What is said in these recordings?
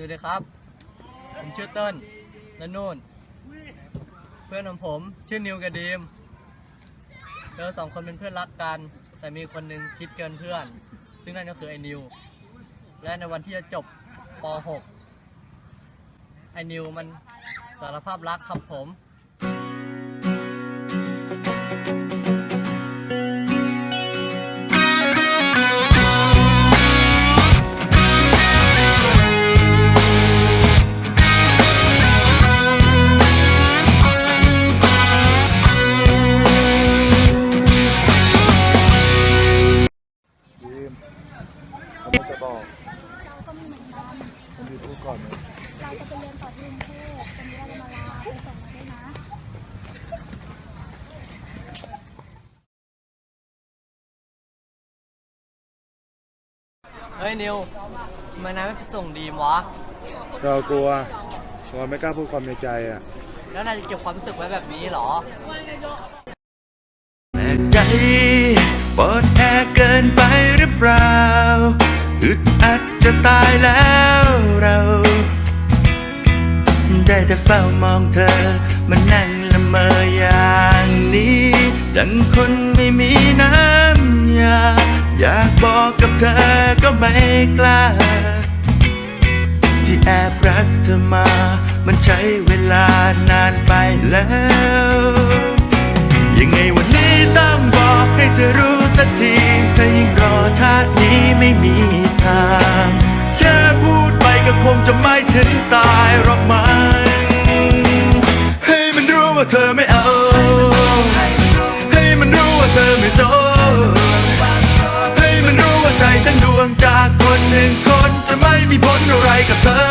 สวัสดีครับ ผมชื่อเติ้ลและนู่น เพื่อนของผมชื่อนิวกับดีมเราสองคนเป็นเพื่อนรักกัน แต่มีคนหนึงคิดเกินเพื่อน ซึ่งนั่นก็คือไอ้นิว และในวันที่จะจบป .6 ไอ้นิวมันสารภาพรักครับผม เลยเราจะไปเรียนต่อที่กรุงเทพวันนี้เราจะมาลาไปส่งมาด้วยนะเฮ้ยนิวทำไมนายไม่ไปส่งดีมวะ เรากลัวกลัวไม่กล้าพูดความในใจอะ แล้วนายจะเก็บความรู้สึกไว้แบบนี้เหรอ แปลกใจปวดแอเกินไปหรือเปล่าอึดอัดจะตายแล้ว ได้แต่เฝ้ามองเธอ มันนั่งละเมออย่างนี้ ดังคนไม่มีน้ำยา อยากบอกกับเธอก็ไม่กล้า ที่แอบรักเธอมา มันใช้เวลานานไปแล้ว ยังไงวันนี้ต้องบอกให้เธอรู้สักที เธอไม่เอา ให้มันรู้ว่าเธอไม่สนให้มันรู้ว่าใจทั้งดวงจากคนหนึ่งคนจะไม่มีผลอะไรกับเธอ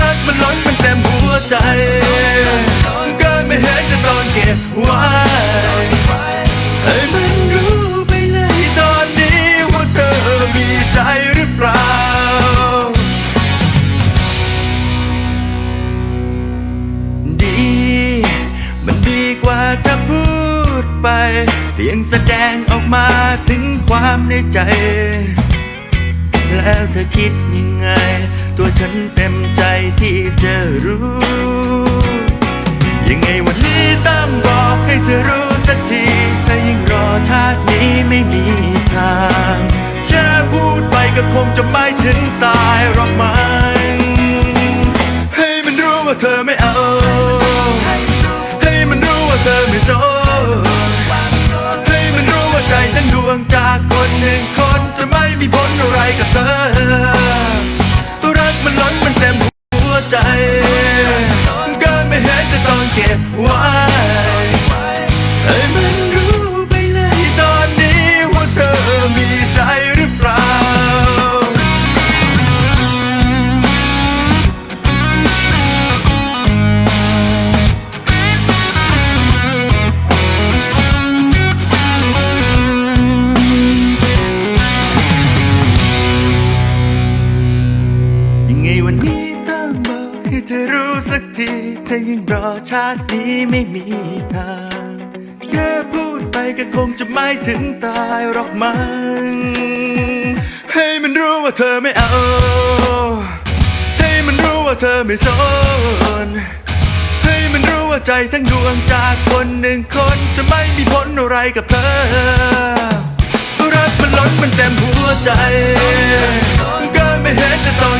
รักมันล้นมันเต็มหัวใจเกินไม่เห็นจะตอนเก็บไว้ให้มัน ไปเพียงแสดงออกมาถึงความในใจ แล้วเธอคิดยังไง ตัวฉันเต็มใจที่จะรู้ ยังไงวันนี้ต้องบอกให้เธอรู้ ม่มีผลอะไรกับเธอ เธอรู้สักทีถ้ายังรอชาตินี้ไม่มีทางแค่พูดไปก็คงจะไม่ถึงตายหรอกมั้งให้มันรู้ว่าเธอไม่เอา ให้มันรู้ว่าเธอไม่สนให้มันรู้ว่าใจทั้งดวงจากคนหนึ่งคนจะไม่มีผลอะไรกับเธอ รักมันล้นมันเต็มหัวใจเกินไม่เห็นจะต้อง